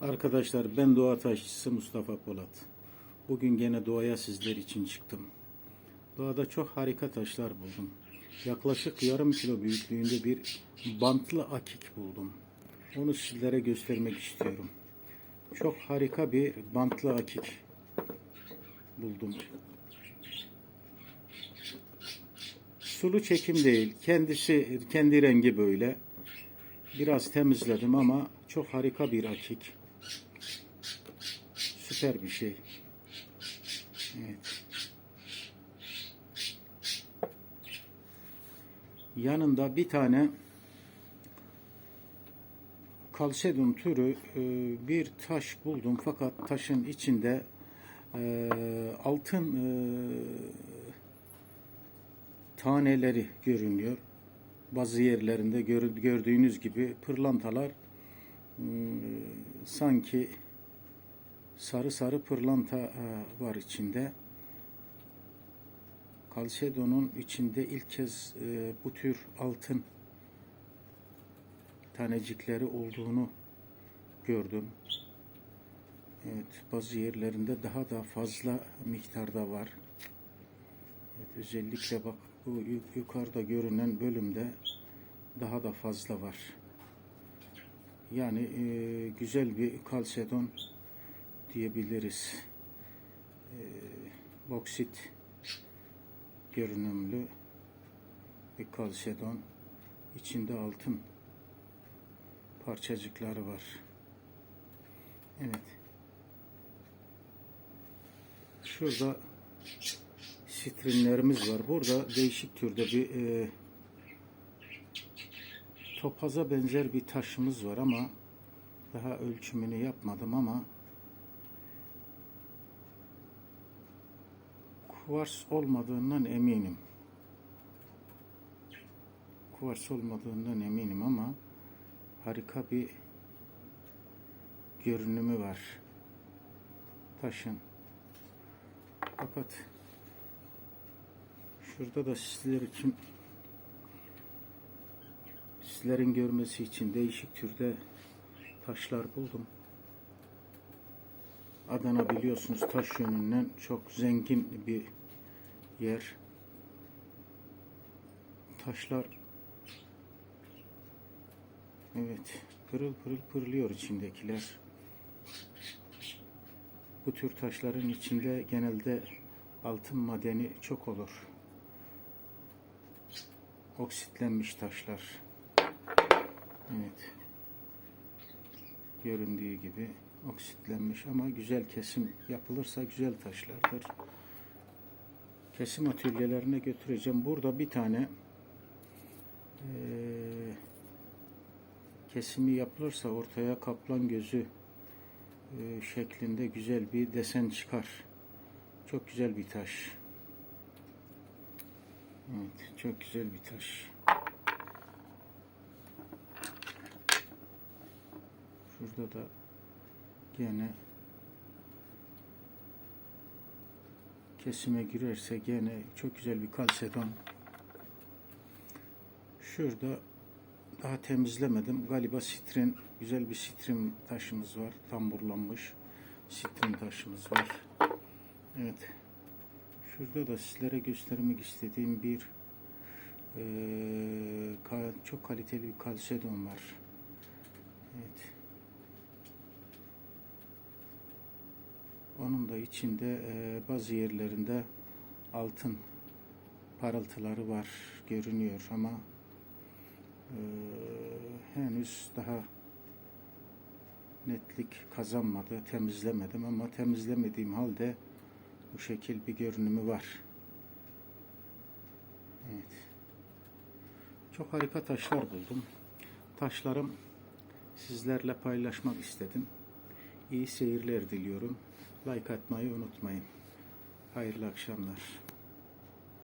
Arkadaşlar ben doğa taşçısı Mustafa Polat. Bugün gene doğaya sizler için çıktım. Doğada çok harika taşlar buldum. Yaklaşık yarım kilo büyüklüğünde bir bantlı akik buldum. Onu sizlere göstermek istiyorum. Çok harika bir bantlı akik buldum. Sulu çekim değil. Kendisi kendi rengi böyle. Biraz temizledim ama çok harika bir akik. Süper bir şey. Evet. Yanında bir tane kalsedon türü e, bir taş buldum fakat taşın içinde e, altın e, taneleri görünüyor. Bazı yerlerinde gör- gördüğünüz gibi pırlantalar sanki sarı sarı pırlanta e, var içinde. Kalsedonun içinde ilk kez e, bu tür altın tanecikleri olduğunu gördüm. Evet, bazı yerlerinde daha da fazla miktarda var. Evet, özellikle bak bu yu- yukarıda görünen bölümde daha da fazla var. Yani e, güzel bir kalsedon diyebiliriz. E, boksit görünümlü bir kalsedon. İçinde altın parçacıkları var. Evet. Şurada sitrinlerimiz var. Burada değişik türde bir e, topaza benzer bir taşımız var ama daha ölçümünü yapmadım ama kuvars olmadığından eminim. Kuvars olmadığından eminim ama harika bir görünümü var taşın. Fakat şurada da sizler için sizlerin görmesi için değişik türde taşlar buldum. Adana biliyorsunuz taş yönünden çok zengin bir yer. Taşlar evet pırıl pırıl pırlıyor içindekiler. Bu tür taşların içinde genelde altın madeni çok olur. Oksitlenmiş taşlar. Evet. Göründüğü gibi oksitlenmiş ama güzel kesim yapılırsa güzel taşlardır. Kesim atölyelerine götüreceğim. Burada bir tane eee, kesimi yapılırsa ortaya kaplan gözü eee, şeklinde güzel bir desen çıkar. Çok güzel bir taş. Evet, çok güzel bir taş. Şurada da gene kesime girerse gene çok güzel bir kalsedon. Şurada daha temizlemedim. Galiba sitrin, güzel bir sitrin taşımız var. Tamburlanmış sitrin taşımız var. Evet. Şurada da sizlere göstermek istediğim bir ka- çok kaliteli bir kalsedon var. Evet. Onun da içinde eee, bazı yerlerinde altın parıltıları var görünüyor ama eee, henüz daha netlik kazanmadı, temizlemedim ama temizlemediğim halde bu şekil bir görünümü var. Evet. Çok harika taşlar buldum. Taşlarım sizlerle paylaşmak istedim. İyi seyirler diliyorum. Like atmayı unutmayın. Hayırlı akşamlar.